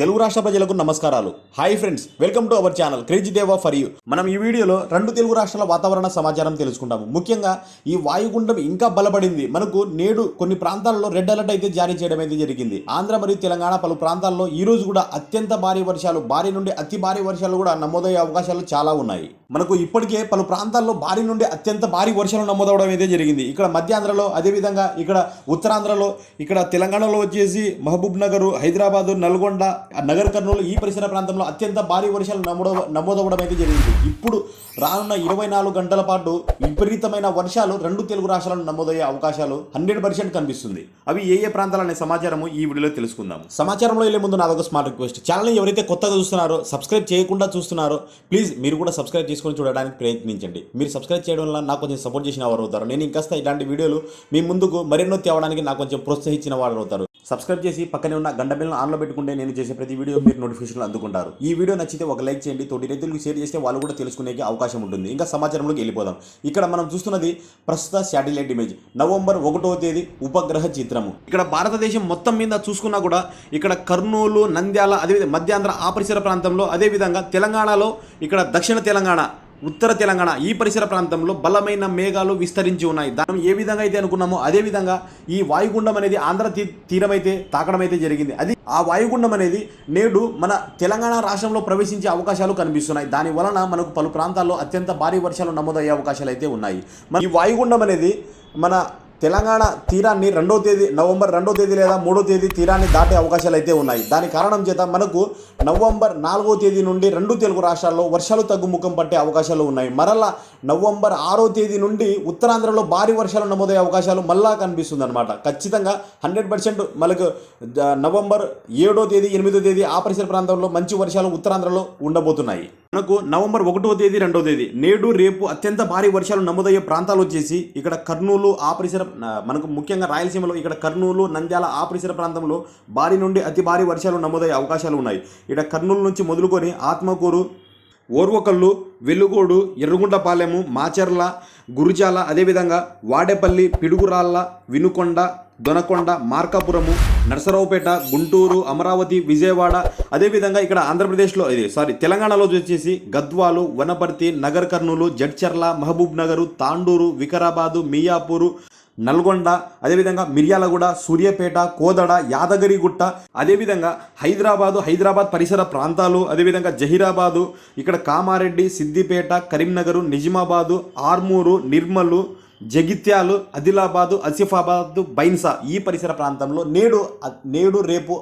తెలుగు రాష్ట్ర ప్రజలకు నమస్కారాలు. Hi friends welcome to our channel crazy Deva for you మనం ఈ వీడియోలో రెండు తెలుగు రాష్ట్రాల వాతావరణ సమాచారం తెలుసుకుంటాము. ముఖ్యంగా ఈ వాయుగుండం ఇంకా బలపడింది. మనకు నేడు కొన్ని ప్రాంతాల్లో రెడ్ అలర్ట్ అయితే జారీ చేయడం అయితే జరిగింది. ఆంధ్ర మరియు తెలంగాణ పలు ప్రాంతాల్లో ఈ రోజు కూడా అత్యంత భారీ వర్షాలు భారీ నుండి అతి భారీ వర్షాలు కూడా నమోదయ్యే అవకాశాలు చాలా ఉన్నాయి. మనకు ఇప్పటికే పలు ప్రాంతాల్లో భారీ నుండి అత్యంత భారీ వర్షాలు నమోదవడం అయితే జరిగింది. ఇక్కడ మధ్యాంధ్రలో అదేవిధంగా ఇక్కడ ఉత్తరాంధ్రలో ఇక్కడ తెలంగాణలో వచ్చేసి మహబూబ్ నగర్ హైదరాబాదు నల్గొండ నగర్ కర్నూలు ఈ పరిసర ప్రాంతంలో అత్యంత భారీ వర్షాలు నమోద నమోదవడం అయితే జరిగింది. ఇప్పుడు రానున్న ఇరవై నాలుగు గంటల పాటు విపరీతమైన వర్షాలు రెండు తెలుగు రాష్ట్రాలను నమోదయ్యే అవకాశాలు హండ్రెడ్ పర్సెంట్ కనిపిస్తుంది. అవి ఏ ఏ ప్రాంతాలనే సమాచారము ఈ వీడియోలో తెలుసుకుందాం సమాచారంలో వెళ్ళే ముందు నాదొక స్మార్ట్ రిక్వెస్ట్. ఛానల్ని ఎవరైతే కొత్తగా చూస్తున్నారో సబ్స్క్రైబ్ చేయకుండా చూస్తున్నారో ప్లీజ్ మీరు కూడా సబ్స్క్రైబ్ చేసుకొని చూడడానికి ప్రయత్నించండి. మీరు సబ్స్క్రైబ్ చేయడం వల్ల నాకు కొంచెం సపోర్ట్ చేసిన వారు అవుతారు. నేను ఇంకాస్త ఇలాంటి వీడియోలు మీ ముందుకు మరెన్నో తేవడానికి నాకు కొంచెం ప్రోత్సహించిన వారు అవుతారు. సబ్స్క్రైబ్ చేసి పక్కనే ఉన్న గంట బిల్లను ఆన్లో పెట్టుకుంటే నేను చేసే ప్రతి వీడియో మీరు నోటిఫికేషన్లు అందుకుంటారు. ఈ వీడియో నచ్చితే ఒక లైక్ చేయండి. తోటి రైతులకు షేర్ చేస్తే వాళ్ళు కూడా తెలుసుకునే అవకాశం ఉంటుంది. ఇంకా సమాచారంలోకి వెళ్ళిపోదాం. ఇక్కడ మనం చూస్తున్నది ప్రస్తుత శాటిలైట్ ఇమేజ్ నవంబర్ ఒకటో తేదీ ఉపగ్రహ చిత్రము. ఇక్కడ భారతదేశం మొత్తం మీద చూసుకున్నా కూడా ఇక్కడ కర్నూలు నంద్యాల అదేవిధంగా మధ్యాంధ్ర ఆ పరిసర ప్రాంతంలో అదేవిధంగా తెలంగాణలో ఇక్కడ దక్షిణ తెలంగాణ ఉత్తర తెలంగాణ ఈ పరిసర ప్రాంతంలో బలమైన మేఘాలు విస్తరించి ఉన్నాయి. దాని ఏ విధంగా అయితే అనుకున్నామో అదే విధంగా ఈ వాయుగుండం అనేది ఆంధ్ర తీ తీరం అయితే తాకడం అయితే జరిగింది. అది ఆ వాయుగుండం అనేది నేడు మన తెలంగాణ రాష్ట్రంలో ప్రవేశించే అవకాశాలు కనిపిస్తున్నాయి. దాని వలన మనకు పలు ప్రాంతాల్లో అత్యంత భారీ వర్షాలు నమోదయ్యే అవకాశాలు అయితే ఉన్నాయి. మన ఈ వాయుగుండం అనేది మన తెలంగాణ తీరాన్ని రెండో తేదీ నవంబర్ రెండో తేదీ లేదా మూడో తేదీ తీరాన్ని దాటే అవకాశాలు అయితే ఉన్నాయి. దాని కారణం చేత మనకు నవంబర్ నాలుగో తేదీ నుండి రెండు తెలుగు రాష్ట్రాల్లో వర్షాలు తగ్గుముఖం పట్టే అవకాశాలు ఉన్నాయి. మరలా నవంబర్ ఆరో తేదీ నుండి ఉత్తరాంధ్రలో భారీ వర్షాలు నమోదయ్యే అవకాశాలు మళ్ళా కనిపిస్తుంది అనమాట ఖచ్చితంగా హండ్రెడ్ పర్సెంట్ మనకు నవంబర్ ఏడో తేదీ ఎనిమిదో తేదీ ఆ పరిసర ప్రాంతంలో మంచి వర్షాలు ఉత్తరాంధ్రలో ఉండబోతున్నాయి. మనకు నవంబర్ ఒకటో తేదీ రెండో తేదీ. నేడు రేపు అత్యంత భారీ వర్షాలు నమోదయ్యే ప్రాంతాలు వచ్చేసి ఇక్కడ కర్నూలు ఆ పరిసర మనకు ముఖ్యంగా రాయలసీమలో ఇక్కడ కర్నూలు నంద్యాల ఆ పరిసర ప్రాంతంలో భారీ నుండి అతి భారీ వర్షాలు నమోదయ్యే అవకాశాలు ఉన్నాయి. ఇక్కడ కర్నూలు నుంచి మొదలుకొని ఆత్మకూరు ఓర్వకల్లు వెలుగోడు ఎర్రగుంటపాలెము మాచర్ల గురుజాల అదేవిధంగా వాడేపల్లి పిడుగురాళ్ళ వినుకొండ దొనకొండ మార్కాపురము నరసరావుపేట గుంటూరు అమరావతి విజయవాడ అదేవిధంగా ఇక్కడ ఆంధ్రప్రదేశ్లో ఇది సారీ తెలంగాణలో వచ్చేసి గద్వాలు వనపర్తి నగర్ కర్నూలు జడ్చర్ల మహబూబ్ నగరు తాండూరు వికారాబాదు మియాపూరు నల్గొండ అదేవిధంగా మిర్యాలగూడ సూర్యాపేట కోదడ యాదగిరిగుట్ట అదేవిధంగా హైదరాబాదు హైదరాబాద్ పరిసర ప్రాంతాలు అదేవిధంగా జహీరాబాదు ఇక్కడ కామారెడ్డి సిద్దిపేట కరీంనగర్ నిజామాబాదు ఆర్మూరు నిర్మలు జగిత్యాలు ఆదిలాబాదు అసిఫాబాదు బైన్సా ఈ పరిసర ప్రాంతంలో నేడు నేడు రేపు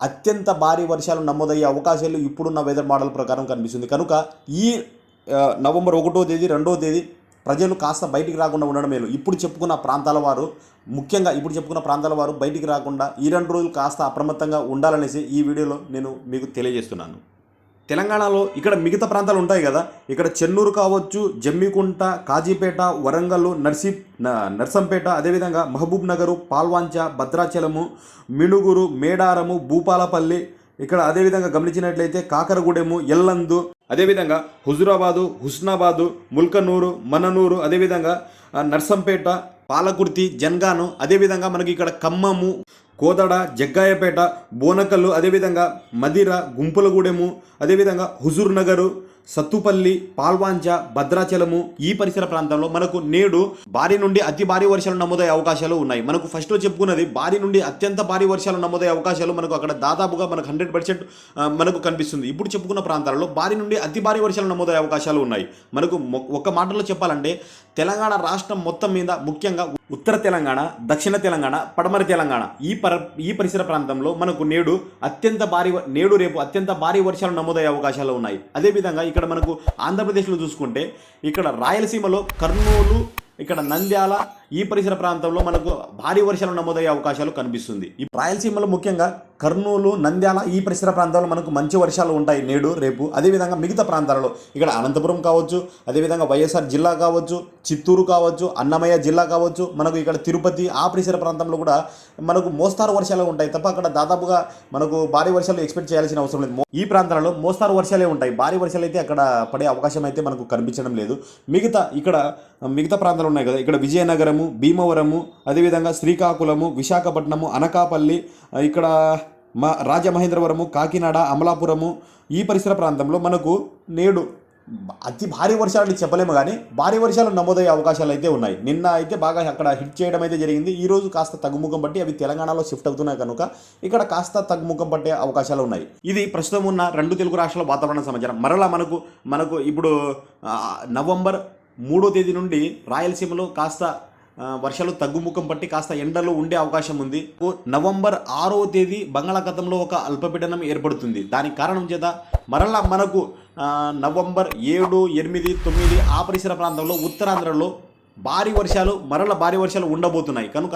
అత్యంత భారీ వర్షాలు నమోదయ్యే అవకాశాలు ఇప్పుడున్న వెదర్ మోడల్ ప్రకారం కనిపిస్తుంది. కనుక ఈ నవంబర్ ఒకటో తేదీ రెండో తేదీ ప్రజలు కాస్త బయటికి రాకుండా ఉండడం మేలు. ఇప్పుడు చెప్పుకున్న ప్రాంతాల వారు ముఖ్యంగా ఇప్పుడు చెప్పుకున్న ప్రాంతాల వారు బయటికి రాకుండా ఈ రెండు రోజులు కాస్త అప్రమత్తంగా ఉండాలనేసి ఈ వీడియోలో నేను మీకు తెలియజేస్తున్నాను. తెలంగాణలో ఇక్కడ మిగతా ప్రాంతాలు ఉంటాయి కదా ఇక్కడ చెన్నూరు కావచ్చు జమ్మికుంట కాజీపేట వరంగల్ నర్సీ న- నర్సంపేట అదేవిధంగా మహబూబ్ నగరు పాల్వాంచ భద్రాచలము మిణుగురు మేడారము భూపాలపల్లి ఇక్కడ అదేవిధంగా గమనించినట్లయితే కాకరగూడెము ఎల్లందు అదేవిధంగా హుజురాబాదు హుస్నాబాదు ముల్కనూరు మననూరు అదేవిధంగా నర్సంపేట పాలకుర్తి జన్గాను అదేవిధంగా మనకి ఇక్కడ ఖమ్మము కోదడ జగ్గాయపేట బోనకల్లు అదేవిధంగా మదిర గుంపులగూడెము అదేవిధంగా హుజూర్ నగరు సత్తుపల్లి పాల్వాంజ భద్రాచలము ఈ పరిసర ప్రాంతంలో మనకు నేడు భారీ నుండి అతి భారీ వర్షాలు నమోదయ్యే అవకాశాలు ఉన్నాయి. మనకు ఫస్ట్లో చెప్పుకున్నది భారీ నుండి అత్యంత భారీ వర్షాలు నమోదయ్యే అవకాశాలు మనకు అక్కడ దాదాపుగా మనకు హండ్రెడ్ పర్సెంట్ మనకు కనిపిస్తుంది. ఇప్పుడు చెప్పుకున్న ప్రాంతాలలో భారీ నుండి అతి భారీ వర్షాలు నమోదయ్యే అవకాశాలు ఉన్నాయి. మనకు ఒక ఒక్క మాటలో చెప్పాలంటే తెలంగాణ రాష్ట్రం మొత్తం మీద ముఖ్యంగా ఉత్తర తెలంగాణ దక్షిణ తెలంగాణ పడమర తెలంగాణ. ఈ పర ఈ పరిసర ప్రాంతంలో మనకు నేడు అత్యంత భారీ నేడు రేపు అత్యంత భారీ వర్షాలు నమోదయ్యే అవకాశాలు ఉన్నాయి. అదేవిధంగా ఇక్కడ మనకు ఆంధ్రప్రదేశ్లో చూసుకుంటే ఇక్కడ రాయలసీమలో కర్నూలు ఇక్కడ నంద్యాల ఈ పరిసర ప్రాంతంలో మనకు భారీ వర్షాలు నమోదయ్యే అవకాశాలు కనిపిస్తుంది. ఈ రాయలసీమలో ముఖ్యంగా కర్నూలు నంద్యాల ఈ పరిసర ప్రాంతాల్లో మనకు మంచి వర్షాలు ఉంటాయి. నేడు రేపు అదేవిధంగా మిగతా ప్రాంతాలలో ఇక్కడ అనంతపురం కావచ్చు అదేవిధంగా వైఎస్ఆర్ జిల్లా కావచ్చు చిత్తూరు కావచ్చు అన్నమయ్య జిల్లా కావచ్చు మనకు ఇక్కడ తిరుపతి ఆ పరిసర ప్రాంతంలో కూడా మనకు మోస్తారు వర్షాలు ఉంటాయి. తప్ప అక్కడ దాదాపుగా మనకు భారీ వర్షాలు ఎక్స్పెక్ట్ చేయాల్సిన అవసరం లేదు. ఈ ప్రాంతాలలో మోస్తారు వర్షాలే ఉంటాయి. భారీ వర్షాలు అయితే అక్కడ పడే అవకాశం అయితే మనకు కనిపించడం లేదు. మిగతా ఇక్కడ మిగతా ప్రాంతాలు ఉన్నాయి కదా. ఇక్కడ విజయనగరము భీమవరము అదేవిధంగా శ్రీకాకుళము విశాఖపట్నము అనకాపల్లి ఇక్కడ మా రాజమహేంద్రవరము కాకినాడ అమలాపురము ఈ పరిసర ప్రాంతంలో మనకు నేడు అతి భారీ వర్షాలు చెప్పలేము కానీ భారీ వర్షాలు నమోదయ్యే అవకాశాలు అయితే ఉన్నాయి. నిన్న అయితే బాగా అక్కడ హిట్ చేయడం అయితే జరిగింది. ఈ రోజు కాస్త తగ్గుముఖం బట్టి అవి తెలంగాణలో షిఫ్ట్ అవుతున్నాయి కనుక ఇక్కడ కాస్త తగ్గుముఖం పట్టే అవకాశాలు ఉన్నాయి. ఇది ప్రస్తుతం ఉన్న రెండు తెలుగు రాష్ట్రాల వాతావరణ సమాచారం. మరలా మనకు మనకు ఇప్పుడు నవంబర్ మూడో తేదీ నుండి రాయలసీమలో కాస్త వర్షాలు తగ్గుముఖం పట్టి కాస్త ఎండలు ఉండే అవకాశం ఉంది. నవంబర్ ఆరో తేదీ బంగాళాఖాతంలో ఒక అల్పపీడనం ఏర్పడుతుంది. దానికి కారణం చేత మరలా మనకు నవంబర్ ఏడు ఎనిమిది తొమ్మిది ఆ పరిసర ప్రాంతంలో ఉత్తరాంధ్రలో భారీ వర్షాలు మరల భారీ వర్షాలు ఉండబోతున్నాయి. కనుక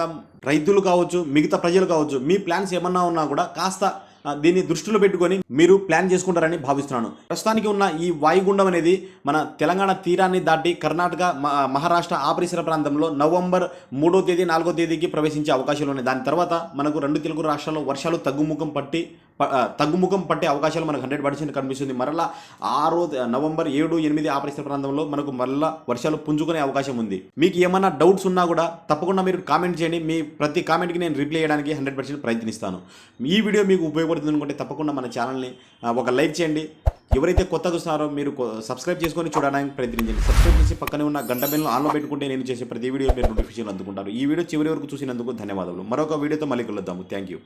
రైతులు కావచ్చు మిగతా ప్రజలు కావచ్చు మీ ప్లాన్స్ ఏమన్నా ఉన్నా కూడా కాస్త దీన్ని దృష్టిలో పెట్టుకొని మీరు ప్లాన్ చేసుకుంటారని భావిస్తున్నాను. ప్రస్తుతానికి ఉన్న ఈ వాయుగుండం అనేది మన తెలంగాణ తీరాన్ని దాటి కర్ణాటక మహారాష్ట్ర ఆ పరిసర ప్రాంతంలో నవంబర్ మూడో తేదీ నాలుగో తేదీకి ప్రవేశించే అవకాశాలు ఉన్నాయి. దాని తర్వాత మనకు రెండు తెలుగు రాష్ట్రాల్లో వర్షాలు తగ్గుముఖం పట్టి తగ్గుముఖం పట్టే అవకాశాలు మనకు హండ్రెడ్ పర్సెంట్ కనిపిస్తుంది. మరలా ఆరో నవంబర్ ఏడు ఎనిమిది ఆ పరిసర ప్రాంతంలో మనకు మరలా వర్షాలు పుంజుకునే అవకాశం ఉంది. మీకు ఏమైనా డౌట్స్ ఉన్నా కూడా తప్పకుండా మీరు కామెంట్ చేయండి. మీ ప్రతి కామెంట్కి నేను రిప్లై చేయడానికి హండ్రెడ్ పర్సెంట్ ప్రయత్నిస్తాను. ఈ వీడియో మీకు ఉపయోగపడుతుంది అనుకుంటే తప్పకుండా మన ఛానల్ని ఒక లైక్ చేయండి. ఎవరైతే కొత్తగా వస్తున్నారో మీరు సబ్స్క్రైబ్ చేసుకొని చూడడానికి ప్రయత్నించండి. సబ్స్క్రైబ్ చేసి పక్కనే ఉన్న గంట బిల్లు ఆన్లో పెట్టుకుంటే నేను చేసే ప్రతి వీడియో మీరు నోటిఫికేషన్ అందుకుంటారు. ఈ వీడియో చివరి వరకు చూసినందుకు ధన్యవాదాలు మరొక వీడియోతో మళ్ళీ కలుద్దాము. Thank you.